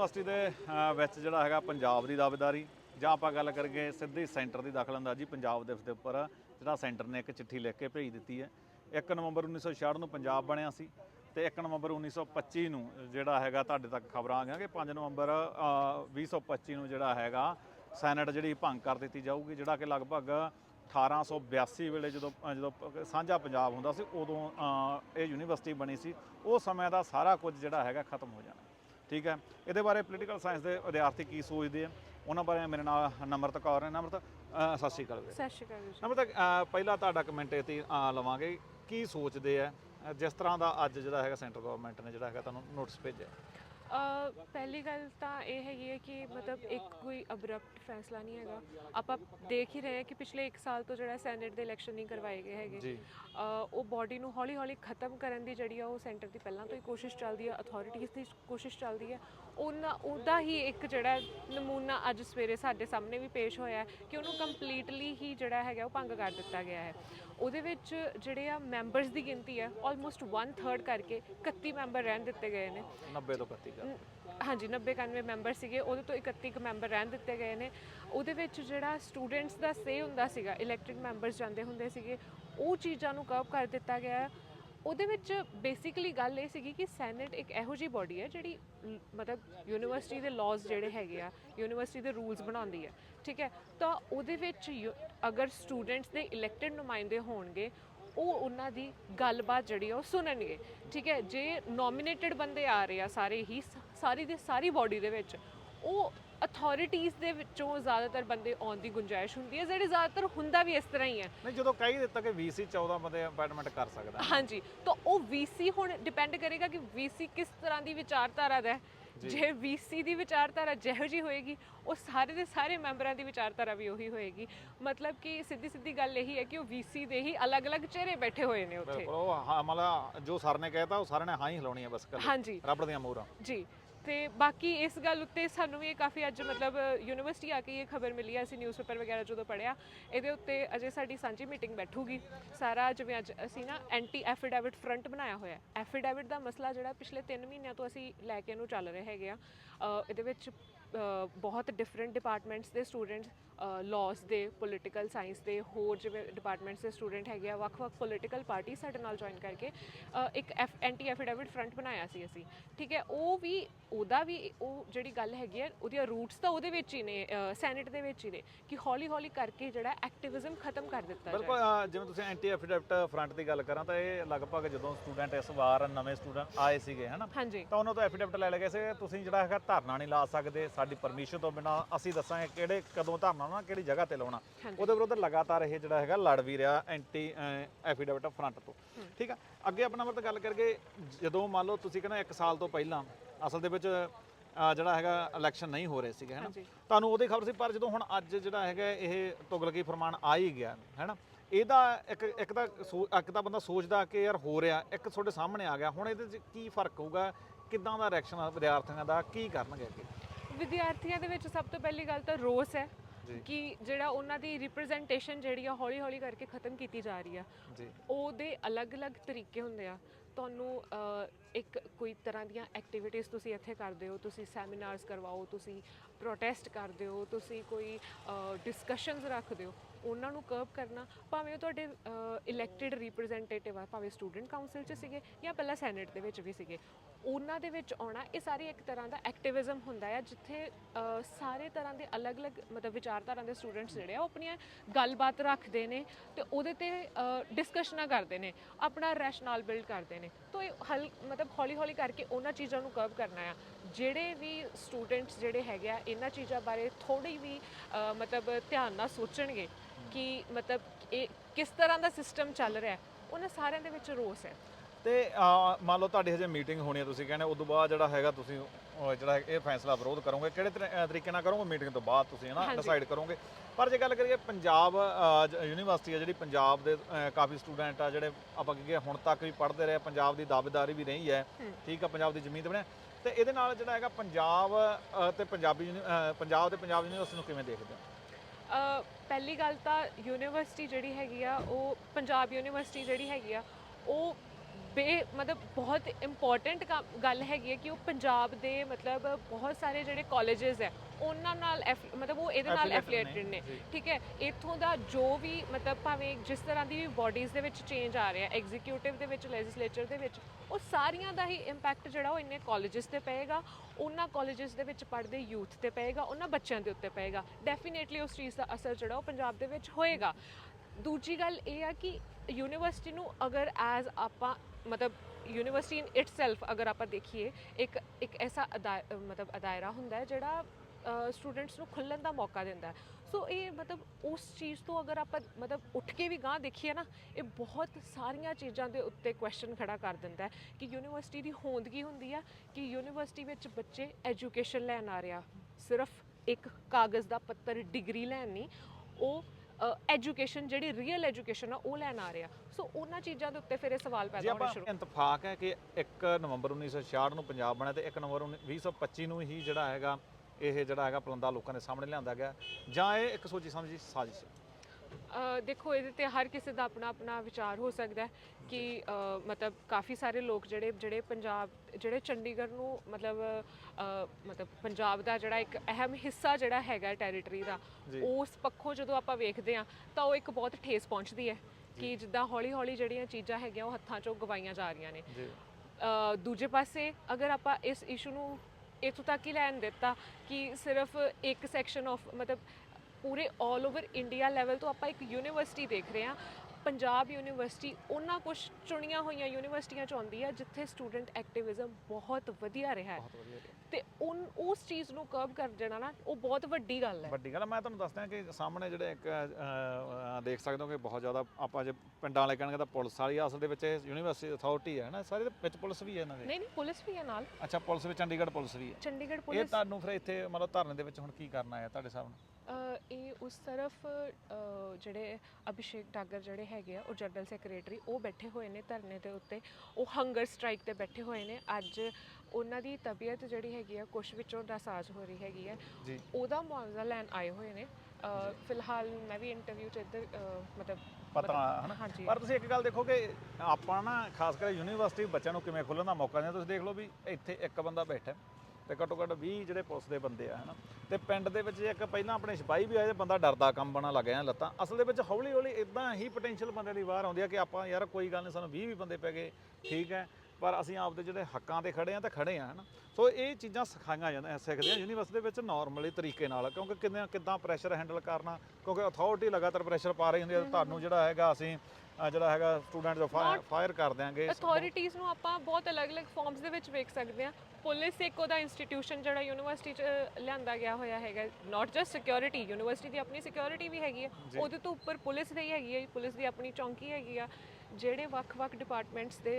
University ਦੇ ਵਿੱਚ ਜਿਹੜਾ ਹੈਗਾ ਪੰਜਾਬ ਦੀ ਦਾਅਵੇਦਾਰੀ ਜਾਂ ਆਪਾਂ ਗੱਲ ਕਰੀਏ ਸਿੱਧੀ ਸੈਂਟਰ ਦੀ ਦਖਲਅੰਦਾਜ਼ੀ ਪੰਜਾਬ ਦੇ ਦੇ ਉੱਪਰ ਜਿਹੜਾ ਸੈਂਟਰ ਨੇ ਇੱਕ ਚਿੱਠੀ ਲਿਖ ਕੇ ਭੇਜ ਦਿੱਤੀ ਹੈ। 1 ਨਵੰਬਰ 1966 ਨੂੰ ਪੰਜਾਬ ਬਣਿਆ ਸੀ ਤੇ 1 ਨਵੰਬਰ 1925 ਨੂੰ ਜਿਹੜਾ ਹੈਗਾ ਤੁਹਾਡੇ ਤੱਕ ਖਬਰਾਂ ਆ ਗਈਆਂ ਕਿ 5 ਨਵੰਬਰ ਅ, 2025 ਨੂੰ ਜਿਹੜਾ ਹੈਗਾ ਸੈਨੇਟ ਜਿਹੜੀ ਭੰਗ ਕਰ ਦਿੱਤੀ ਜਾਊਗੀ ਜਿਹੜਾ ਕਿ ਲਗਭਗ 1882 ਵੇਲੇ ਜਦੋਂ ਜਦੋਂ ਸਾਂਝਾ ਪੰਜਾਬ ਹੁੰਦਾ ਸੀ ਉਦੋਂ ਇਹ ਯੂਨੀਵਰਸਿਟੀ ਬਣੀ ਸੀ। ਉਹ ਸਮੇਂ ਦਾ ਸਾਰਾ ਕੁਝ ਜਿਹੜਾ ਹੈਗਾ ਖਤਮ ਹੋ ਜਾਣਾ। ਠੀਕ ਹੈ। ਇਹਦੇ ਬਾਰੇ ਪੋਲੀਟੀਕਲ ਸਾਇੰਸ ਦੇ ਵਿਦਿਆਰਥੀ ਕੀ ਸੋਚਦੇ ਆ? ਉਹਨਾਂ ਬਾਰੇ ਮੇਰੇ ਨਾਲ ਨਮਰਤ ਕੌਰ ਨੇ ਨਮਰਤ ਅ, ਸਤਿ ਸ਼੍ਰੀ ਅਕਾਲ ਵੀਰੇ। ਸਤਿ ਸ਼੍ਰੀ ਅਕਾਲ ਜੀ। ਨਮਰਤ ਅ, ਪਹਿਲਾਂ ਤੁਹਾਡਾ ਕਮੈਂਟ ਇਹ ਤੇ ਅ, ਲਵਾਂਗੇ। ਕੀ ਸੋਚਦੇ ਆ? ਅ, ਜਿਸ ਤਰ੍ਹਾਂ ਦਾ ਅੱਜ ਜਿਹੜਾ ਹੈਗਾ ਸੈਂਟਰ ਗਵਰਨਮੈਂਟ ਨੇ ਜਿਹੜਾ ਹੈਗਾ ਤੁਹਾਨੂੰ ਨੋਟਿਸ ਭੇਜਿਆ। ਪਹਿਲੀ ਗੱਲ ਤਾਂ ਇਹ ਹੈਗੀ ਹੈ ਕਿ ਮਤਲਬ ਇੱਕ ਕੋਈ ਅਬਰਪਟ ਫੈਸਲਾ ਨਹੀਂ ਹੈਗਾ। ਆਪਾਂ ਦੇਖ ਹੀ ਰਹੇ ਹਾਂ ਕਿ ਪਿਛਲੇ 1 ਸਾਲ ਤੋਂ ਜਿਹੜਾ ਸੈਨੇਟ ਦੇ ਇਲੈਕਸ਼ਨ ਨਹੀਂ ਕਰਵਾਏ ਗਏ ਹੈਗੇ। ਉਹ ਬਾਡੀ ਨੂੰ ਹੌਲੀ ਹੌਲੀ ਖਤਮ ਕਰਨ ਦੀ ਜਿਹੜੀ ਆ ਉਹ ਸੈਂਟਰ ਦੀ ਪਹਿਲਾਂ ਤੋਂ ਹੀ ਕੋਸ਼ਿਸ਼ ਚੱਲਦੀ ਹੈ ਅਥਾਰਟੀਜ਼ ਦੀ ਕੋਸ਼ਿਸ਼ ਚੱਲਦੀ ਹੈ ਉਹਨਾਂ ਉਹਦਾ ਹੀ ਇੱਕ ਜਿਹੜਾ ਨਮੂਨਾ ਅੱਜ ਸਵੇਰੇ ਸਾਡੇ ਸਾਹਮਣੇ ਵੀ ਪੇਸ਼ ਹੋਇਆ ਕਿ ਉਹਨੂੰ ਕੰਪਲੀਟਲੀ ਹੀ ਜਿਹੜਾ ਹੈਗਾ ਉਹ ਭੰਗ ਕਰ ਦਿੱਤਾ ਗਿਆ ਹੈ। ਉਹਦੇ ਵਿੱਚ ਜਿਹੜੇ ਆ ਮੈਂਬਰਸ ਦੀ ਗਿਣਤੀ ਹੈ ਆਲਮੋਸਟ 1/3 ਕਰਕੇ 31 ਮੈਂਬਰ ਰਹਿਣ ਦਿੱਤੇ ਗਏ ਨੇ। 90 ਤੋਂ 31 ਕਰ। ਨ- ਹਾਂਜੀ 90 91 ਮੈਂਬਰ ਸੀਗੇ ਉਹਦੇ ਤੋਂ 31 ਕੁ ਮੈਂਬਰ ਰਹਿਣ ਦਿੱਤੇ ਗਏ ਨੇ। ਉਹਦੇ ਵਿੱਚ ਜਿਹੜਾ ਸਟੂਡੈਂਟਸ ਦਾ ਸੇ ਹੁੰਦਾ ਸੀਗਾ ਇਲੈਕਟਿਡ ਮੈਂਬਰਸ ਜਾਂਦੇ ਹੁੰਦੇ ਸੀਗੇ ਉਹ ਚੀਜ਼ਾਂ ਨੂੰ ਕਰਵ ਕਰ ਦਿੱਤਾ ਗਿਆ। ਹੈ ਉਹਦੇ ਵਿੱਚ ਬੇਸਿਕਲੀ ਗੱਲ ਇਹ ਸੀਗੀ ਕਿ ਸੈਨੇਟ ਇੱਕ ਇਹੋ ਜਿਹੀ ਬਾਡੀ ਹੈ ਜਿਹੜੀ ਮਤਲਬ ਯੂਨੀਵਰਸਿਟੀ ਦੇ ਲਾਜ਼ ਜਿਹੜੇ ਹੈਗੇ ਆ ਯੂਨੀਵਰਸਿਟੀ ਦੇ ਰੂਲਸ ਬਣਾਉਂਦੀ ਹੈ, ਠੀਕ ਹੈ? ਤਾਂ ਉਹਦੇ ਵਿੱਚ ਯੂ- ਅਗਰ ਸਟੂਡੈਂਟਸ ਦੇ ਇਲੈਕਟਿਡ ਨੁਮਾਇੰਦੇ ਹੋਣਗੇ, ਉਹ ਉਹਨਾਂ ਦੀ ਗੱਲਬਾਤ ਜਿਹੜੀ ਆ ਉਹ ਸੁਣਨਗੇ, ਠੀਕ ਹੈ? ਜੇ ਨੋਮੀਨੇਟਡ ਬੰਦੇ ਆ ਰਹੇ ਆ ਸਾਰੇ ਹੀ ਸਾਰੀ ਦੀ ਸਾਰੀ ਬਾਡੀ ਦੇ ਵਿੱਚ ਉਹ ਅਥਾਰਟੀਜ਼ ਦੇ ਵਿੱਚੋਂ ਜ਼ਿਆਦਾਤਰ ਬੰਦੇ ਆਉਣ ਦੀ ਗੁੰਜਾਇਸ਼ ਹੁੰਦੀ ਹੈ ਜਿਹੜੇ ਜ਼ਿਆਦਾਤਰ ਹੁੰਦਾ ਵੀ ਇਸ ਤਰ੍ਹਾਂ ਹੀ ਹੈ। ਨਹੀਂ ਜਦੋਂ ਕਹਿ ਦਿੱਤਾ ਕਿ VC 14 ਬੰਦੇ ਅਪਾਇੰਟਮੈਂਟ ਕਰ ਸਕਦਾ ਹਾਂਜੀ ਤਾਂ ਉਹ VC ਹੁਣ ਡਿਪੈਂਡ ਕਰੇਗਾ ਕਿ VC ਕਿਸ ਤਰ੍ਹਾਂ ਦੀ ਵਿਚਾਰਧਾਰਾ ਦਾ ਹੈ। ਜੇ। VC ਦੀ ਵਿਚਾਰਧਾਰਾ ਜਿਹੋ ਜੀ ਹੋਏਗੀ ਉਹ ਸਾਰੇ ਦੇ ਸਾਰੇ ਮੈਂਬਰਾਂ ਦੀ ਵਿਚਾਰਧਾਰਾ ਵੀ ਉਹੀ ਹੋਏਗੀ। ਮਤਲਬ ਕਿ ਸਿੱਧੀ ਸਿੱਧੀ ਗੱਲ ਇਹੀ ਹੈ ਕਿ ਉਹ VC ਦੇ ਹੀ ਅਲੱਗ-ਅਲੱਗ ਚਿਹਰੇ ਬੈਠੇ ਹੋਏ ਨੇ ਉੱਥੇ। ਉਹ ਮਤਲਬ ਜੋ ਸਰ ਨੇ ਕਹਿਤਾ ਉਹ ਸਾਰਿਆਂ ਨੇ ਹਾਂ ਹੀ ਹਿਲਾਉਣੀ ਹੈ ਬਸ ਕਰ ਰੱਬ ਦੀਆਂ ਮੋਹਰਾਂ। ਜੀ। ਤੇ ਬਾਕੀ ਇਸ ਗੱਲ ਉੱਤੇ ਸਾਨੂੰ ਵੀ ਇਹ ਕਾਫੀ ਅੱਜ ਮਤਲਬ, ਯੂਨੀਵਰਸਿਟੀ ਆ ਕੇ ਇਹ ਖਬਰ ਮਿਲੀ ਹੈ। ਅਸੀਂ ਨਿਊਜ਼ਪੇਪਰ ਵਗੈਰਾ ਜਦੋਂ ਪੜਿਆ ਇਹਦੇ ਉੱਤੇ ਅਜੇ ਸਾਡੀ ਸਾਂਝੀ ਮੀਟਿੰਗ ਬੈਠੂਗੀ। ਸਾਰਾ ਜਿਵੇਂ ਅੱਜ ਅਸੀਂ ਨਾ ਐਂਟੀ ਐਫੀਡੈਵਿਟ ਫਰੰਟ ਬਣਾਇਆ ਹੋਇਆ ਹੈ। ਐਫੀਡੈਵਿਟ ਦਾ ਮਸਲਾ ਜਿਹੜਾ ਪਿਛਲੇ 3 ਮਹੀਨਿਆਂ ਤੋਂ ਅਸੀਂ ਲੈ ਕੇ ਇਹਨੂੰ ਚੱਲ ਰਹੇ ਹੈਗੇ ਆ ਇਹਦੇ ਵਿੱਚ ਬਹੁਤ ਡਿਫਰੈਂਟ ਡਿਪਾਰਟਮੈਂਟਸ ਦੇ ਸਟੂਡੈਂਟਸ ਲਾਜ਼ ਦੇ ਪੋਲੀਟੀਕਲ ਸਾਇੰਸ ਦੇ ਹੋਰ ਜਿਵੇਂ ਡਿਪਾਰਟਮੈਂਟਸ ਦੇ ਸਟੂਡੈਂਟ ਹੈਗੇ ਆ ਵੱਖ-ਵੱਖ ਪੋਲੀਟੀਕਲ ਪਾਰਟੀ ਸਾਡੇ ਨਾਲ ਜੁਆਇਨ ਕਰਕੇ ਇੱਕ ਐਂਟੀ ਐਫੀਡੈਵਿਟ ਫਰੰਟ ਬਣਾਇਆ ਸੀ ਅਸੀਂ। ਠੀਕ ਹੈ ਉਹ ਵੀ ਉਹਦਾ ਵੀ ਉਹ ਜਿਹੜੀ ਗੱਲ ਹੈਗੀ ਹੈ ਉਹਦੀਆਂ ਰੂਟਸ ਤਾਂ ਉਹਦੇ ਵਿੱਚ ਹੀ ਨੇ ਸੈਨੇਟ ਦੇ ਵਿੱਚ ਹੀ ਨੇ ਕਿ ਹੌਲੀ-ਹੌਲੀ ਕਰਕੇ ਜਿਹੜਾ ਐਕਟਿਵਿਜ਼ਮ ਖਤਮ ਕਰ ਦਿੱਤਾ ਬਿਲਕੁਲ ਜਿਵੇਂ ਤੁਸੀਂ ਐਂਟੀ ਐਫੀਡੈਵਿਟ ਫਰੰਟ ਦੀ ਗੱਲ ਕਰਾਂ ਤਾਂ ਇਹ ਲਗਭਗ ਜਦੋਂ ਸਟੂਡੈਂਟ ਇਸ ਵਾਰ ਨਵੇਂ ਸਟੂਡੈਂਟ ਆਏ ਸੀਗੇ ਹਨਾ? ਹਾਂਜੀ। ਤਾਂ ਉਹਨਾਂ ਤੋਂ ਐਫੀਡੈਵਿਟ ਲੈ ਲਏ ਗਏ ਸੀ ਤੁਸੀਂ ਜਿਹੜਾ ਹੈਗਾ ਧਰਨਾ ਨਹੀਂ ਲਾ ਸਕਦੇ ਸਾਡੀ ਪਰਮਿਸ਼ਨ ਤੋਂ ਬਿਨਾ ਅਸੀਂ ਦੱਸਾਂਗੇ ਕਿਹੜੇ ਕਦੋਂ ਧਰਨਾ ਲਾਉਣਾ ਕਿਹੜੀ ਜਗ੍ਹਾ ਤੇ ਲਾਉਣਾ। ਉਹਦੇ ਵਿਰੁੱਧ ਲਗਾਤਾਰ ਇਹ ਜਿਹੜਾ ਹੈਗਾ ਲੜ ਵੀ ਰਿਹਾ ਐਂਟੀ ਐਫੀਡੈਵਿਟ ਫਰੰਟ ਤੋਂ। ਠੀਕ ਆ? ਅੱਗੇ ਆਪਣਾ ਮਤਲਬ ਗੱਲ ਕਰਕੇ ਜਦੋਂ ਮੰਨ ਲਓ ਤੁਸੀਂ ਕਹਿੰਦੇ ਇੱਕ ਸਾਲ ਤੋਂ ਪਹਿਲਾਂ ਅਸਲ ਦੇ ਵਿੱਚ ਜਿਹੜਾ ਹੈਗਾ ਇਲੈਕਸ਼ਨ ਨਹੀਂ ਹੋ ਰਹੇ ਸੀਗੇ ਹਨਾ। ਤੁਹਾਨੂੰ ਉਹਦੀ ਖਬਰ ਸੀ ਪਰ ਜਦੋਂ ਹੁਣ ਅੱਜ ਜਿਹੜਾ ਹੈਗਾ ਇਹ ਤੁਗਲਕੀ ਫਰਮਾਨ ਆ ਹੀ ਗਿਆ ਹੈਨਾ? ਇਹਦਾ ਇੱਕ ਇੱਕ ਤਾਂ ਇੱਕ ਤਾਂ ਬੰਦਾ ਸੋਚਦਾ ਕਿ ਯਾਰ ਹੋ ਰਿਹਾ ਇੱਕ ਤੁਹਾਡੇ ਸਾਹਮਣੇ ਆ ਗਿਆ। ਹੁਣ ਇਹਦੇ 'ਚ ਕੀ ਫ਼ਰਕ ਹੋਊਗਾ? ਕਿੱਦਾਂ ਦਾ ਰਿਐਕਸ਼ਨ ਵਿਦਿਆਰਥੀਆਂ ਦਾ? ਕੀ ਕਰਨਗੇ ਅੱਗੇ? ਵਿਦਿਆਰਥੀਆਂ ਦੇ ਵਿੱਚ ਸਭ ਤੋਂ ਪਹਿਲੀ ਗੱਲ ਤਾਂ ਰੋਸ ਹੈ। ਕਿ ਜਿਹੜਾ ਉਹਨਾਂ ਦੀ ਰਿਪਰੈਜ਼ੈਂਟੇਸ਼ਨ ਜਿਹੜੀ ਆ ਹੌਲੀ-ਹੌਲੀ ਕਰਕੇ ਖਤਮ ਕੀਤੀ ਜਾ ਰਹੀ ਆ। ਜੀ। ਉਹਦੇ ਅਲੱਗ-ਅਲੱਗ ਤਰੀਕੇ ਹੁੰਦੇ ਆ। ਤੁਹਾਨੂੰ ਇੱਕ ਕੋਈ ਤਰ੍ਹਾਂ ਦੀਆਂ ਐਕਟੀਵਿਟੀਜ਼ ਤੁਸੀਂ ਇੱਥੇ ਕਰਦੇ ਹੋ ਤੁਸੀਂ ਸੈਮੀਨਾਰਸ ਕਰਵਾਓ ਤੁਸੀਂ ਪ੍ਰੋਟੈਸਟ ਕਰਦੇ ਹੋ ਤੁਸੀਂ ਕੋਈ ਡਿਸਕਸ਼ਨਸ ਰੱਖਦੇ ਹੋ ਉਹਨਾਂ ਨੂੰ ਕਰਵ ਕਰਨਾ ਭਾਵੇਂ ਉਹ ਤੁਹਾਡੇ ਇਲੈਕਟਿਡ ਰਿਪਰੈਜ਼ੈਂਟੇਟਿਵ ਆ ਭਾਵੇਂ ਸਟੂਡੈਂਟ ਕਾਉਂਸਲ 'ਚ ਸੀਗੇ ਜਾਂ ਪਹਿਲਾਂ ਸੈਨੇਟ ਦੇ ਵਿੱਚ ਵੀ ਸੀਗੇ ਉਹਨਾਂ ਦੇ ਵਿੱਚ ਆਉਣਾ, ਇਹ ਸਾਰੀ ਇੱਕ ਤਰ੍ਹਾਂ ਦਾ ਐਕਟਿਵਿਜ਼ਮ ਹੁੰਦਾ ਹੈ ਜਿੱਥੇ ਸਾਰੇ ਤਰ੍ਹਾਂ ਦੇ ਅਲੱਗ-ਅਲੱਗ ਮਤਲਬ ਵਿਚਾਰਧਾਰਾ ਦੇ ਸਟੂਡੈਂਟਸ ਜਿਹੜੇ ਆ, ਉਹ ਆਪਣੀਆਂ ਗੱਲਬਾਤ ਰੱਖਦੇ ਨੇ ਤੇ ਉਹਦੇ ਤੇ ਡਿਸਕਸ਼ਨਾਂ ਕਰਦੇ ਨੇ, ਆਪਣਾ ਰੈਸ਼ਨਲ ਬਿਲਡ ਕਰਦੇ ਨੇ। ਤਾਂ ਇਹ ਹਲ, ਮਤਲਬ ਹੌਲੀ-ਹੌਲੀ ਕਰਕੇ ਉਹਨਾਂ ਚੀਜ਼ਾਂ ਨੂੰ ਕਰਵ ਕਰਨਾ ਆ। ਜਿਹੜੇ ਵੀ ਸਟੂਡੈਂਟਸ ਜਿਹੜੇ ਹੈਗੇ ਆ, ਇਹਨਾਂ ਚੀਜ਼ਾਂ ਬਾਰੇ ਥੋੜੀ ਵੀ ਮਤਲਬ ਧਿਆਨ ਨਾਲ ਸੋਚਣਗੇ ਕਿ ਮਤਲਬ ਇਹ ਕਿਸ ਤਰ੍ਹਾਂ ਦਾ ਸਿਸਟਮ ਚੱਲ ਰਿਹਾ। ਉਹਨਾਂ ਸਾਰਿਆਂ ਦੇ ਵਿੱਚ ਰੋਸ ਹੈ। ਤੇ ਅਹ, ਮੰਨ ਲਓ ਤੁਹਾਡੀ ਹਜੇ ਮੀਟਿੰਗ ਹੋਣੀ ਹੈ ਤੁਸੀਂ ਕਹਿੰਦੇ ਉਦੋਂ ਬਾਅਦ ਜਿਹੜਾ ਹੈਗਾ ਤੁਸੀਂ ਉਹ ਜਿਹੜਾ ਇਹ ਫੈਸਲਾ ਵਿਰੋਧ ਕਰੋਗੇ ਕਿਹੜੇ ਤਰੀ- ਅਹ, ਤਰੀਕੇ ਨਾਲ ਕਰੋਗੇ? ਮੀਟਿੰਗ ਤੋਂ ਬਾਅਦ ਤੁਸੀਂ ਹਨਾ। ਡਿਸਾਈਡ ਕਰੋਗੇ। ਪਰ ਜੇ ਗੱਲ ਕਰੀਏ ਪੰਜਾਬ ਅਹ, ਜ- ਯੂਨੀਵਰਸਿਟੀ ਹੈ ਜਿਹੜੀ ਪੰਜਾਬ ਦੇ ਅਹ, ਕਾਫੀ ਸਟੂਡੈਂਟ ਆ ਜਿਹੜੇ ਆਪਾਂ ਕਹੀਏ ਹੁਣ ਤੱਕ ਵੀ ਪੜ੍ਹਦੇ ਰਹੇ ਪੰਜਾਬ ਦੀ ਦਾਅਵੇਦਾਰੀ ਵੀ ਰਹੀ ਹੈ। ਹੂੰ। ਠੀਕ ਆ ਪੰਜਾਬ ਦੀ ਜ਼ਮੀਨ ਤੇ ਬਣਿਆ। ਤੇ ਇਹਦੇ ਨਾਲ ਜਿਹੜਾ ਹੈਗਾ ਪੰਜਾਬ ਅਹ, ਤੇ ਪੰਜਾਬੀ ਯੂਨੀ- ਅਹ, ਪੰਜਾਬ ਤੇ ਪੰਜਾਬ ਯੂਨੀਵਰਸਿਟੀ ਨੂੰ ਕਿਵੇਂ ਦੇਖਦੇ ਹੋ? ਅ, ਪਹਿਲੀ ਗੱਲ ਤਾਂ ਯੂਨੀਵਰਸਿਟੀ ਜਿਹੜੀ ਹੈਗੀ ਆ ਉਹ ਪੰਜਾਬ ਯੂਨੀਵਰਸਿਟੀ ਜਿਹੜੀ ਹੈਗੀ ਆ ਉਹ ਬੇ ਮਤਲਬ ਬਹੁਤ ਇੰਪੋਰਟੈਂਟ ਗੱਲ ਹੈਗੀ ਹੈ ਕਿ ਉਹ ਪੰਜਾਬ ਦੇ ਮਤਲਬ ਬਹੁਤ ਸਾਰੇ ਜਿਹੜੇ ਕਾਲਜਸ ਹੈ ਉਹਨਾਂ ਨਾਲ ਮਤਲਬ ਉਹ ਇਹਦੇ ਨਾਲ ਐਫੀਲੀਏਟਡ ਨੇ। ਠੀਕ ਹੈ ਇੱਥੋਂ ਦਾ ਜੋ ਵੀ ਮਤਲਬ ਭਾਵੇਂ ਜਿਸ ਤਰ੍ਹਾਂ ਦੀ ਵੀ ਬਾਡੀਜ਼ ਦੇ ਵਿੱਚ ਚੇਂਜ ਆ ਰਿਹਾ ਐਗਜ਼ੀਕਿਊਟਿਵ ਦੇ ਵਿੱਚ ਲੈਜਿਸਲੇਚਰ ਦੇ ਵਿੱਚ ਉਹ ਸਾਰੀਆਂ ਦਾ ਹੀ ਇੰਪੈਕਟ ਜਿਹੜਾ ਉਹ ਇੰਨੇ ਕਾਲਜਸ ਤੇ ਪਏਗਾ ਉਹਨਾਂ ਕਾਲਜਸ ਦੇ ਵਿੱਚ ਪੜ੍ਹਦੇ ਯੂਥ ਤੇ ਪਏਗਾ ਉਹਨਾਂ ਬੱਚਿਆਂ ਦੇ ਉੱਤੇ ਪਏਗਾ। ਡੈਫੀਨੇਟਲੀ ਉਸ ਚੀਜ਼ ਦਾ ਅਸਰ ਜਿਹੜਾ ਉਹ ਪੰਜਾਬ ਦੇ ਵਿੱਚ ਹੋਏਗਾ। ਦੂਜੀ ਗੱਲ ਇਹ ਆ ਕਿ ਯੂਨੀਵਰਸਿਟੀ ਨੂੰ ਅਗਰ ਐਜ਼ ਆਪਾਂ ਮਤਲਬ ਯੂਨੀਵਰਸਿਟੀ ਇਨ ਇਟਸੈਲਫ ਅਗਰ ਆਪਾਂ ਦੇਖੀਏ, ਇੱਕ ਇੱਕ ਐਸਾ ਅਦਾ- ਮਤਲਬ ਅਦਾਇਰਾ ਹੁੰਦਾ ਹੈ ਜਿਹੜਾ ਸਟੂਡੈਂਟਸ ਨੂੰ ਖੁੱਲਣ ਦਾ ਮੌਕਾ ਦਿੰਦਾ ਸੋ ਇਹ ਮਤਲਬ ਉਸ ਚੀਜ਼ ਤੋਂ ਅਗਰ ਆਪਾਂ ਮਤਲਬ ਉੱਠ ਕੇ ਵੀ ਗਾਂ ਦੇਖੀਏ ਨਾ, ਇਹ ਬਹੁਤ ਸਾਰੀਆਂ ਚੀਜ਼ਾਂ ਦੇ ਉੱਤੇ ਕੁਐਸਚਨ ਖੜਾ ਕਰ ਦਿੰਦਾ ਹੈ ਕਿ ਯੂਨੀਵਰਸਿਟੀ ਦੀ ਹੋਂਦ ਕੀ ਹੁੰਦੀ ਆ? ਕਿ ਯੂਨੀਵਰਸਿਟੀ ਵਿੱਚ ਬੱਚੇ ਐਜੂਕੇਸ਼ਨ ਲੈਣ ਆ ਰਿਹਾ। ਸਿਰਫ ਇੱਕ ਕਾਗਜ਼ ਦਾ ਪੱਤਰ ਡਿਗਰੀ ਲੈਣ ਨਹੀਂ। ਉਹ ਐਜੂਕੇਸ਼ਨ ਜਿਹੜੀ ਰੀਅਲ ਐਜੂਕੇਸ਼ਨ ਆ ਉਹ ਲੈਣ ਆ ਰਿਹਾ ਸੋ ਉਹਨਾਂ ਚੀਜ਼ਾਂ ਦੇ ਉੱਤੇ ਫਿਰ ਇਹ ਸਵਾਲ ਪੈਦਾ ਹੋਣੇ ਸ਼ੁਰੂ ਇੰਤਫਾਕ ਹੈ ਕਿ 1 ਨਵੰਬਰ 1966 ਨੂੰ ਪੰਜਾਬ ਬਣਿਆ ਤੇ 1 ਨਵੰਬਰ 2025 ਨੂੰ ਹੀ ਜਿਹੜਾ ਹੈਗਾ ਇਹ ਜਿਹੜਾ ਹੈਗਾ ਪਲੰਦਾ ਲੋਕਾਂ ਦੇ ਸਾਹਮਣੇ ਲਿਆਂਦਾ ਗਿਆ। ਜਾਂ ਇਹ ਇੱਕ ਸੋਚੀ ਸਮਝੀ ਸਾਜ਼ਿਸ਼ ਹੈ। ਦੇਖੋ ਇਹਦੇ ਤੇ ਹਰ ਕਿਸੇ ਦਾ ਆਪਣਾ ਆਪਣਾ ਵਿਚਾਰ ਹੋ ਸਕਦਾ ਹੈ ਕਿ ਮਤਲਬ ਕਾਫੀ ਸਾਰੇ ਲੋਕ ਜਿਹੜੇ ਜਿਹੜੇ ਪੰਜਾਬ ਜਿਹੜੇ ਚੰਡੀਗੜ੍ਹ ਨੂੰ ਮਤਲਬ ਮਤਲਬ ਪੰਜਾਬ ਦਾ ਜਿਹੜਾ ਇੱਕ ਅਹਿਮ ਹਿੱਸਾ ਜਿਹੜਾ ਹੈਗਾ ਟੈਰੀਟਰੀ ਦਾ। ਉਸ ਪੱਖੋਂ ਜਦੋਂ ਆਪਾਂ ਵੇਖਦੇ ਆ ਤਾਂ ਉਹ ਇੱਕ ਬਹੁਤ ਠੇਸ ਪਹੁੰਚਦੀ ਹੈ ਕਿ ਜਿੱਦਾਂ ਹੌਲੀ ਹੌਲੀ ਜਿਹੜੀਆਂ ਚੀਜ਼ਾਂ ਹੈਗੀਆਂ ਉਹ ਹੱਥਾਂ ਚੋਂ ਗਵਾਈਆਂ ਜਾ ਰਹੀਆਂ ਨੇ। ਦੂਜੇ ਪਾਸੇ ਅਗਰ ਆਪਾਂ ਇਸ ਇਸ਼ੂ ਨੂੰ ਇੱਥੋਂ ਤੱਕ ਹੀ ਲੈਣ ਦਿੱਤਾ ਕਿ ਸਿਰਫ ਇੱਕ ਸੈਕਸ਼ਨ ਆਫ ਮਤਲਬ ਪੂਰੇ 올 ਓਵਰ ਇੰਡੀਆ ਲੈਵਲ ਤੋਂ ਆਪਾਂ ਇੱਕ ਯੂਨੀਵਰਸਿਟੀ ਦੇਖ ਰਹੇ ਹਾਂ। ਪੰਜਾਬ ਯੂਨੀਵਰਸਿਟੀ ਉਹਨਾਂ ਕੁਝ ਚੁਣੀਆਂ ਹੋਈਆਂ ਯੂਨੀਵਰਸਿਟੀਆਂ ਚ ਆਉਂਦੀ ਹੈ ਜਿੱਥੇ ਸਟੂਡੈਂਟ ਐਕਟਿਵਿਜ਼ਮ ਬਹੁਤ ਵਧੀਆ ਰਿਹਾ ਹੈ। ਤੇ ਉਨ ਉਸ ਚੀਜ਼ ਨੂੰ ਕਰਵ ਕਰ ਦੇਣਾ ਨਾ ਉਹ ਬਹੁਤ ਵੱਡੀ ਗੱਲ ਹੈ। ਵੱਡੀ ਗੱਲ ਮੈਂ ਤੁਹਾਨੂੰ ਦੱਸਦਾ ਕਿ ਸਾਹਮਣੇ ਜਿਹੜੇ ਇੱਕ ਦੇਖ ਸਕਦੇ ਹੋ ਕਿ ਬਹੁਤ ਜ਼ਿਆਦਾ ਆਪਾਂ ਜੇ ਪਿੰਡਾਂ ਵਾਲੇ ਕਹਿਣਗੇ ਤਾਂ ਪੁਲਿਸ ਵਾਲੀ ਆ, ਅਸਲ ਦੇ ਵਿੱਚ ਇਹ ਯੂਨੀਵਰਸਿਟੀ ਅਥਾਰਟੀ ਹੈ ਨਾ ਸਾਰੇ ਵਿੱਚ ਪੁਲਿਸ ਵੀ ਹੈ ਇਹਨਾਂ ਦੇ। ਨਹੀਂ ਨਹੀਂ ਪੁਲਿਸ ਵੀ ਹੈ ਨਾਲ। ਅੱਛਾ ਪੁਲਿਸ ਵੀ ਚੰਡੀਗੜ੍ਹ ਪੁਲਿਸ ਵੀ ਹੈ। ਚੰਡੀਗੜ੍ਹ ਇਹ ਪੁਲਿਸ ਤੁਹਾਨੂੰ ਫਿਰ ਇੱਥੇ ਮਤਲਬ ਧਰਨੇ ਦੇ ਵਿੱਚ ਹੁਣ ਕੀ ਕਰਨਾ ਹੈ ਤੁਹਾਡੇ ਸਾਹਮਣੇ ਇਹ ਉਸ ਤਰਫ ਜਿਹੜੇ ਅਭਿਸ਼ੇਕ ਡਾਗਰ ਜਿਹੜੇ ਹੈਗੇ ਆ ਉਹ ਜਨਰਲ ਸੈਕਟਰੀ ਉਹ ਬੈਠੇ ਹੋਏ ਨੇ ਧਰਨੇ ਦੇ ਉੱਤੇ। ਉਹ ਹੰਗਰ ਸਟ੍ਰਾਈਕ ਤੇ ਬੈਠੇ ਹੋਏ ਨੇ। ਅੱਜ ਉਹਨਾਂ ਦੀ ਤਬੀਅਤ ਜਿਹੜੀ ਹੈਗੀ ਆ ਕੁਛ ਵਿੱਚੋਂ ਨਾਸਾਜ਼ ਹੋ ਰਹੀ ਹੈਗੀ ਹੈ ਉਹਦਾ ਮੁਆਵਜ਼ਾ ਲੈਣ ਆਏ ਹੋਏ ਨੇ। ਫਿਲਹਾਲ ਮੈਂ ਵੀ ਇੰਟਰਵਿਊ ਚ ਇੱਧਰ ਮਤਲਬ ਪਤਾ ਹਨਾ? ਹਾਂਜੀ। ਪਰ ਤੁਸੀਂ ਇੱਕ ਗੱਲ ਦੇਖੋ ਕਿ ਆਪਾਂ ਨਾ ਖਾਸ ਕਰਕੇ ਯੂਨੀਵਰਸਿਟੀ ਬੱਚਿਆਂ ਨੂੰ ਕਿਵੇਂ ਖੁੱਲ੍ਹਣ ਦਾ ਮੌਕਾ ਦਿੰਦੇ ਤੁਸੀਂ ਦੇਖ ਲਓ ਵੀ ਇੱਥੇ ਇੱਕ ਬੰਦਾ ਬੈਠਾ। ਤੇ ਘੱਟੋ ਘੱਟ 20 ਜਿਹੜੇ ਪੁਲਿਸ ਦੇ ਬੰਦੇ ਆ, ਹਨਾ। ਤੇ ਪਿੰਡ ਦੇ ਵਿੱਚ ਜੇ ਇੱਕ ਪਹਿਲਾਂ ਆਪਣੇ ਸਿਪਾਹੀ ਵੀ ਆਏ ਤੇ ਬੰਦਾ ਡਰਦਾ ਕੰਮ ਬਣਾ ਲੱਗ ਗਿਆ ਲੱਤਾਂ। ਅਸਲ ਦੇ ਵਿੱਚ ਹੌਲੀ ਹੌਲੀ ਇਦਾਂ ਹੀ ਪੋਟੈਂਸ਼ੀਅਲ ਬੰਦੇ ਦੀ ਬਾਹਰ ਆਉਂਦੀ ਆ ਕਿ ਆਪਾਂ ਯਾਰ ਕੋਈ ਗੱਲ ਨਹੀਂ ਸਾਨੂੰ 20 ਵੀ ਬੰਦੇ ਪੈ ਗਏ, ਠੀਕ ਹੈ। ਪਰ ਅਸੀਂ ਆਪਦੇ ਜਿਹੜੇ ਹੱਕਾਂ ਤੇ ਖੜੇ ਆ ਤਾਂ ਖੜੇ ਆ ਹਨਾ? ਸੋ ਇਹ ਚੀਜ਼ਾਂ ਸਿਖਾਈਆਂ ਜਾਂਦੀਆਂ ਸਿੱਖਦੇ ਆ ਯੂਨੀਵਰਸਿਟੀ ਦੇ ਵਿੱਚ ਨਾਰਮਲੀ ਤਰੀਕੇ ਨਾਲ ਕਿਉਂਕਿ ਕਿੰਨਾ ਕਿੱਦਾਂ ਪ੍ਰੈਸ਼ਰ ਹੈਂਡਲ ਕਰਨਾ ਕਿਉਂਕਿ ਅਥਾਰਟੀ ਲਗਾਤਾਰ ਪ੍ਰੈਸ਼ਰ ਪਾ ਰਹੀ ਹੁੰਦੀ ਹੈ। ਤੁਹਾਨੂੰ ਜਿਹੜਾ ਹੈਗਾ ਅਸੀਂ ਜਿਹੜਾ ਹੈਗਾ ਸਟੂਡੈਂਟ ਜੋ ਫਾਇਰ ਕਰ ਦਿਆਂਗੇ ਅਥਾਰਟੀਜ਼ ਨੂੰ ਆਪਾਂ ਬਹੁਤ ਅਲੱਗ-ਅਲੱਗ ਫਾਰਮਸ ਦੇ ਵਿੱਚ ਵੇਖ ਸਕਦੇ ਹਾਂ। ਪੁਲਿਸ ਇੱਕ ਉਹਦਾ ਇੰਸਟੀਟਿਊਸ਼ਨ ਜਿਹੜਾ ਯੂਨੀਵਰਸਿਟੀ ਚ ਲਿਆਂਦਾ ਗਿਆ ਹੋਇਆ ਹੈਗਾ। ਨਾਟ ਜਸਟ ਸਿਕਿਉਰਿਟੀ ਯੂਨੀਵਰਸਿਟੀ ਦੀ ਆਪਣੀ ਸਿਕਿਉਰਿਟੀ ਵੀ ਹੈਗੀ ਹੈ ਉਹਦੇ ਤੋਂ ਉੱਪਰ ਪੁਲਿਸ ਦੀ ਹੈਗੀ ਹੈ ਪੁਲਿਸ ਦੀ ਆਪਣੀ ਚੌਂਕੀ ਹੈਗੀ ਆ। ਜਿਹੜੇ ਵੱਖ-ਵੱਖ ਡਿਪਾਰਟਮੈਂਟਸ ਦੇ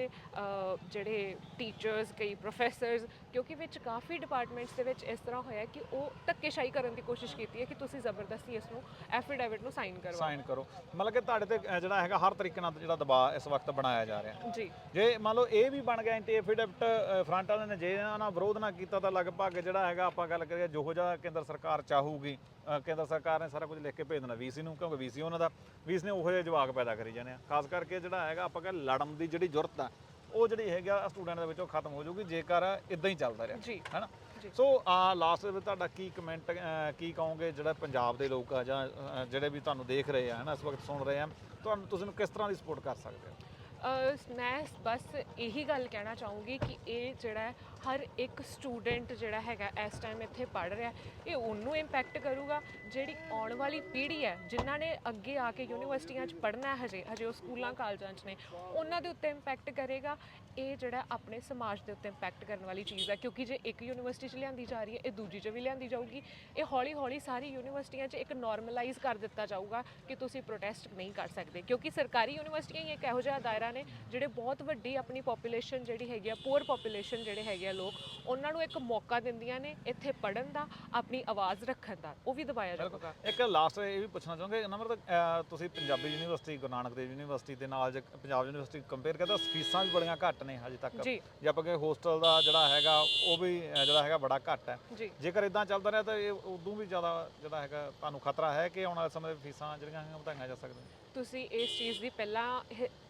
ਜਿਹੜੇ ਟੀਚਰਸ ਕਈ ਪ੍ਰੋਫੈਸਰਸ ਕਿਉਂਕਿ ਵਿੱਚ ਕਾਫੀ ਡਿਪਾਰਟਮੈਂਟਸ ਦੇ ਵਿੱਚ ਇਸ ਤਰ੍ਹਾਂ ਹੋਇਆ ਕਿ ਉਹ ਧੱਕੇਸ਼ਾਹੀ ਕਰਨ ਦੀ ਕੋਸ਼ਿਸ਼ ਕੀਤੀ ਹੈ ਕਿ ਤੁਸੀਂ ਜ਼ਬਰਦਸਤੀ ਇਸ ਨੂੰ ਐਫੀਡੇਵਿਟ ਨੂੰ ਸਾਈਨ ਕਰਵਾਓ। ਸਾਈਨ ਕਰੋ। ਮਤਲਬ ਕਿ ਤੁਹਾਡੇ ਤੇ ਜਿਹੜਾ ਹੈਗਾ ਹਰ ਤਰੀਕੇ ਨਾਲ ਜਿਹੜਾ ਦਬਾਅ ਇਸ ਵਕਤ ਬਣਾਇਆ ਜਾ ਰਿਹਾ। ਜੀ। ਜੇ ਮੰਨ ਲਓ ਇਹ ਵੀ ਬਣ ਗਿਆ ਐਂਟੀ ਐਫੀਡੈਵਿਟ ਫਰੰਟ ਵਾਲਿਆਂ ਨੇ ਜੇ ਇਹਨਾਂ ਨਾਲ ਵਿਰੋਧ ਨਾ ਕੀਤਾ ਤਾਂ ਲਗਭਗ ਜਿਹੜਾ ਹੈਗਾ ਆਪਾਂ ਗੱਲ ਕਰੀਏ ਜਿਹੋ ਜਿਹਾ ਕੇਂਦਰ ਸਰਕਾਰ ਚਾਹੂਗੀ ਕੇਂਦਰ ਸਰਕਾਰ ਨੇ ਸਾਰਾ ਕੁਝ ਲਿਖ ਕੇ ਭੇਜ ਦੇਣਾ ਵੀਸੀ ਨੂੰ ਕਿਉਂਕਿ ਵੀਸੀ ਉਹਨਾਂ ਦਾ ਵੀਸ ਨੇ ਉਹੋ ਜਿਹੇ ਜਵਾਕ ਪੈਦਾ ਕਰੀ ਜਾਣੇ ਆ। ਖਾਸ ਕਰਕੇ ਜਿਹੜਾ ਹੈਗਾ ਆਪਾਂ ਕਹਿੰਦੇ ਲੜਨ ਦੀ ਜਿਹੜੀ ਜ਼ਰੂਰਤ ਆ ਉਹ ਜਿਹੜੀ ਹੈਗਾ ਸਟੂਡੈਂਟ ਦੇ ਵਿੱਚੋਂ ਖਤਮ ਹੋ ਜਾਊਗੀ ਜੇਕਰ ਇਦਾਂ ਹੀ ਚੱਲਦਾ ਰਿਹਾ। ਜੀ। ਹੈਨਾ। ਸੋ ਆ ਲਾਸਟ ਦੇ ਵਿੱਚ ਤੁਹਾਡਾ ਕੀ ਕਮੈਂਟ ਕੀ ਕਹੋਗੇ ਜਿਹੜਾ ਪੰਜਾਬ ਦੇ ਲੋਕ ਆ ਜਾਂ ਜਿਹੜੇ ਵੀ ਤੁਹਾਨੂੰ ਦੇਖ ਰਹੇ ਆ ਹਨਾ ਇਸ ਵਕਤ ਸੁਣ ਰਹੇ ਆ ਤੁਹਾਨੂੰ ਤੁਸੀਂ ਨੂੰ ਕਿਸ ਤਰ੍ਹਾਂ ਦੀ ਸਪੋਰਟ ਕਰ ਸਕਦੇ ਹੋ? ਮੈਂ ਬਸ ਇਹੀ ਗੱਲ ਕਹਿਣਾ ਚਾਹੂੰਗੀ ਕਿ ਇਹ ਜਿਹੜਾ ਹਰ ਇੱਕ ਸਟੂਡੈਂਟ ਜਿਹੜਾ ਹੈਗਾ ਇਸ ਟਾਈਮ ਇੱਥੇ ਪੜ ਰਿਹਾ ਇਹ ਉਹਨੂੰ ਇੰਪੈਕਟ ਕਰੂਗਾ। ਜਿਹੜੀ ਆਉਣ ਵਾਲੀ ਪੀੜ੍ਹੀ ਹੈ, ਜਿਨ੍ਹਾਂ ਨੇ ਅੱਗੇ ਆ ਕੇ ਯੂਨੀਵਰਸਿਟੀਆਂ 'ਚ ਪੜ੍ਹਨਾ ਹਜੇ ਹਜੇ ਉਹ ਸਕੂਲਾਂ, ਕਾਲਜਾਂ 'ਚ ਨੇ, ਉਹਨਾਂ ਦੇ ਉੱਤੇ ਇੰਪੈਕਟ ਕਰੇਗਾ। ਇਹ ਜਿਹੜਾ ਆਪਣੇ ਸਮਾਜ ਦੇ ਉੱਤੇ ਇੰਪੈਕਟ ਕਰਨ ਵਾਲੀ ਚੀਜ਼ ਹੈ, ਕਿਉਂਕਿ ਜੇ ਇੱਕ ਯੂਨੀਵਰਸਿਟੀ 'ਚ ਲਿਆਂਦੀ ਜਾ ਰਹੀ ਹੈ, ਇਹ ਦੂਜੀ 'ਚ ਵੀ ਲਿਆਂਦੀ ਜਾਊਗੀ। ਇਹ ਹੌਲੀ ਹੌਲੀ ਸਾਰੀ ਯੂਨੀਵਰਸਿਟੀਆਂ 'ਚ ਇੱਕ ਨਾਰਮਲਾਈਜ਼ ਕਰ ਦਿੱਤਾ ਜਾਊਗਾ ਕਿ ਤੁਸੀਂ ਪ੍ਰੋਟੈਸਟ ਨਹੀਂ ਕਰ ਸਕਦੇ, ਕਿਉਂਕਿ ਸਰਕਾਰੀ ਯੂਨੀਵਰਸਿਟੀਆਂ ਹੀ ਇੱਕ ਇਹੋ ਜਿਹਾ ਦਾਇਰਾ ਨੇ ਜਿਹੜੇ ਬਹੁਤ ਵੱਡੀ ਆਪਣੀ ਪੋਪੂਲੇਸ਼ਨ ਜਿਹੜੀ ਹੈਗੀ ਆ ਪੂਅਰ ਪੋਪੂਲੇਸ਼ਨ ਜਿਹੜੇ ਹੈਗੇ ਆ ਲੋਕ ਉਹਨਾਂ ਨੂੰ ਇੱਕ ਮੌਕਾ ਦਿੰਦੀਆਂ ਨੇ ਇੱਥੇ ਪੜਨ ਦਾ ਆਪਣੀ ਆਵਾਜ਼ ਰੱਖਣ ਦਾ ਉਹ ਵੀ ਦਬਾਇਆ ਜਾਊਗਾ। ਇੱਕ ਲਾਸਟ ਇਹ ਵੀ ਪੁੱਛਣਾ ਚਾਹੁੰਗੇ ਨੰਬਰ ਤਾਂ ਤੁਸੀਂ ਪੰਜਾਬੀ ਯੂਨੀਵਰਸਿਟੀ ਗੁਰੂ ਨਾਨਕ ਦੇਵ ਯੂਨੀਵਰਸਿਟੀ ਦੇ ਨਾਲ ਜੇ ਪੰਜਾਬ ਯੂਨੀਵਰਸਿਟੀ ਕੰਪੇਅਰ ਕਰਦਾ ਫੀਸਾਂ ਵੀ ਬੜੀਆਂ ਘੱਟ ਨੇ ਹਜੇ ਤੱਕ। ਜੀ। ਆਪਾਂ ਕਿ ਹੋਸਟਲ ਦਾ ਜਿਹੜਾ ਹੈਗਾ ਉਹ ਵੀ ਜਿਹੜਾ ਹੈਗਾ ਬੜਾ ਘੱਟ ਹੈ। ਜੇਕਰ ਇਦਾਂ ਚੱਲਦਾ ਰਿਹਾ ਤਾਂ ਇਹ ਉਦੋਂ ਵੀ ਜ਼ਿਆਦਾ ਜਿਹੜਾ ਹੈਗਾ ਤੁਹਾਨੂੰ ਖਤਰਾ ਹੈ ਕਿ ਆਉਣ ਵਾਲੇ ਸਮੇਂ ਵਿੱਚ ਫੀਸਾਂ ਜਿਹੜੀਆਂ ਹੈਗੀਆਂ ਵਧਾਈਆਂ ਜਾ ਸਕਦੀਆਂ? ਤੁਸੀਂ ਇਸ ਚੀਜ਼ ਦੀ ਪਹਿਲਾਂ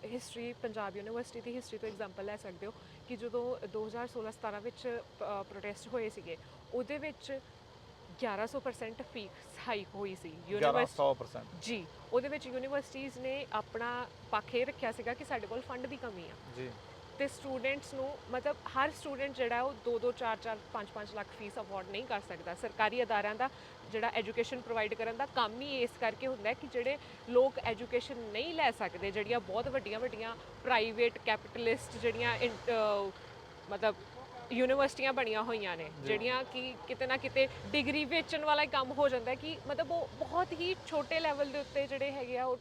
ਹਿਸਟਰੀ ਪੰਜਾਬ ਯੂਨੀਵਰਸਿਟੀ ਦੀ ਹਿਸਟਰੀ ਤੋਂ ਐਗਜ਼ਾਮਪਲ ਲੈ ਸਕਦੇ ਹੋ ਕਿ ਜਦੋਂ 2016-17 ਵਿੱਚ ਪ੍ਰੋਟੈਸਟ ਹੋਏ ਸੀਗੇ ਉਹਦੇ ਵਿੱਚ 1100% ਫੀਸ ਹਾਈਕ ਹੋਈ ਸੀ। ਯੂਨੀਵਰਸਿਟੀ 1100% ਜੀ ਉਹਦੇ ਵਿੱਚ ਯੂਨੀਵਰਸਿਟੀਆਂ ਨੇ ਆਪਣਾ ਪੱਖ ਇਹ ਰੱਖਿਆ ਸੀਗਾ ਕਿ ਸਾਡੇ ਕੋਲ ਫੰਡ ਦੀ ਕਮੀ ਆ। ਜੀ। ਤੇ ਸਟੂਡੈਂਟਸ ਨੂੰ, ਮਤਲਬ ਹਰ ਸਟੂਡੈਂਟ ਜਿਹੜਾ ਉਹ 2 2 4 4 5 5 ਲੱਖ ਫੀਸ ਅਫੋਰਡ ਨਹੀਂ ਕਰ ਸਕਦਾ। ਸਰਕਾਰੀ ਅਦਾਰਿਆਂ ਦਾ ਜਿਹੜਾ ਐਜੂਕੇਸ਼ਨ ਪ੍ਰੋਵਾਈਡ ਕਰਨ ਦਾ ਕੰਮ ਹੀ ਇਸ ਕਰਕੇ ਹੁੰਦਾ ਕਿ ਜਿਹੜੇ ਲੋਕ ਐਜੂਕੇਸ਼ਨ ਨਹੀਂ ਲੈ ਸਕਦੇ, ਜਿਹੜੀਆਂ ਬਹੁਤ ਵੱਡੀਆਂ ਵੱਡੀਆਂ ਪ੍ਰਾਈਵੇਟ ਕੈਪੀਟਲਿਸਟ ਜਿਹੜੀਆਂ ਇਨ- ਮਤਲਬ ਯੂਨੀਵਰਸਿਟੀਆਂ ਬਣੀਆਂ ਹੋਈਆਂ ਨੇ ਜਿਹੜੀਆਂ ਕਿ ਕਿਤੇ ਨਾ ਕਿਤੇ ਡਿਗਰੀ ਵੇਚਣ ਵਾਲਾ ਹੀ ਕੰਮ ਹੋ ਜਾਂਦਾ ਕਿ ਮਤਲਬ ਉਹ ਬਹੁਤ ਹੀ ਛੋਟੇ ਲੈਵਲ ਦੇ ਉੱਤੇ ਜਿਹੜੇ ਹੈਗੇ ਆ ਉਹ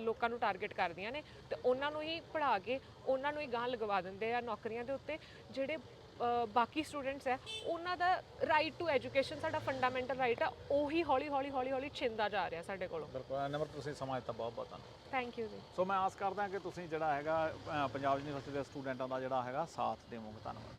ਲੋਕਾਂ ਨੂੰ ਟਾਰਗੇਟ ਕਰਦੀਆਂ ਨੇ ਤੇ ਉਹਨਾਂ ਨੂੰ ਹੀ ਪੜ੍ਹਾ ਕੇ ਉਹਨਾਂ ਨੂੰ ਹੀ ਗਾਂ ਲਗਵਾ ਦਿੰਦੇ ਆ ਨੌਕਰੀਆਂ ਦੇ ਉੱਤੇ ਜਿਹੜੇ ਬਾਕੀ ਸਟੂਡੈਂਟਸ ਹੈ ਉਹਨਾਂ ਦਾ ਰਾਈਟ ਟੂ ਐਜੂਕੇਸ਼ਨ ਸਾਡਾ ਫੰਡਾਮੈਂਟਲ ਰਾਈਟ ਆ ਉਹੀ ਹੌਲੀ ਹੌਲੀ ਹੌਲੀ ਹੌਲੀ ਛਿੰਦਾ ਜਾ ਰਿਹਾ ਸਾਡੇ ਕੋਲੋਂ। ਬਿਲਕੁਲ ਨੰਬਰ ਤੁਸੀਂ ਸਮਾਂ ਦਿੱਤਾ ਬਹੁਤ ਬਹੁਤ ਧੰਨਵਾਦ। ਥੈਂਕ ਯੂ ਜੀ। ਸੋ ਮੈਂ ਆਸ ਕਰਦਾ ਕਿ ਤੁਸੀਂ ਜਿਹੜਾ ਹੈਗਾ ਅ, ਪੰਜਾਬ ਯੂਨੀਵਰਸਿਟੀ ਦੇ ਸਟੂਡੈਂਟਾਂ ਦਾ ਜਿਹੜਾ ਹੈਗਾ ਸਾਥ ਦੇਵੋਗੇ ਧੰਨਵਾਦ।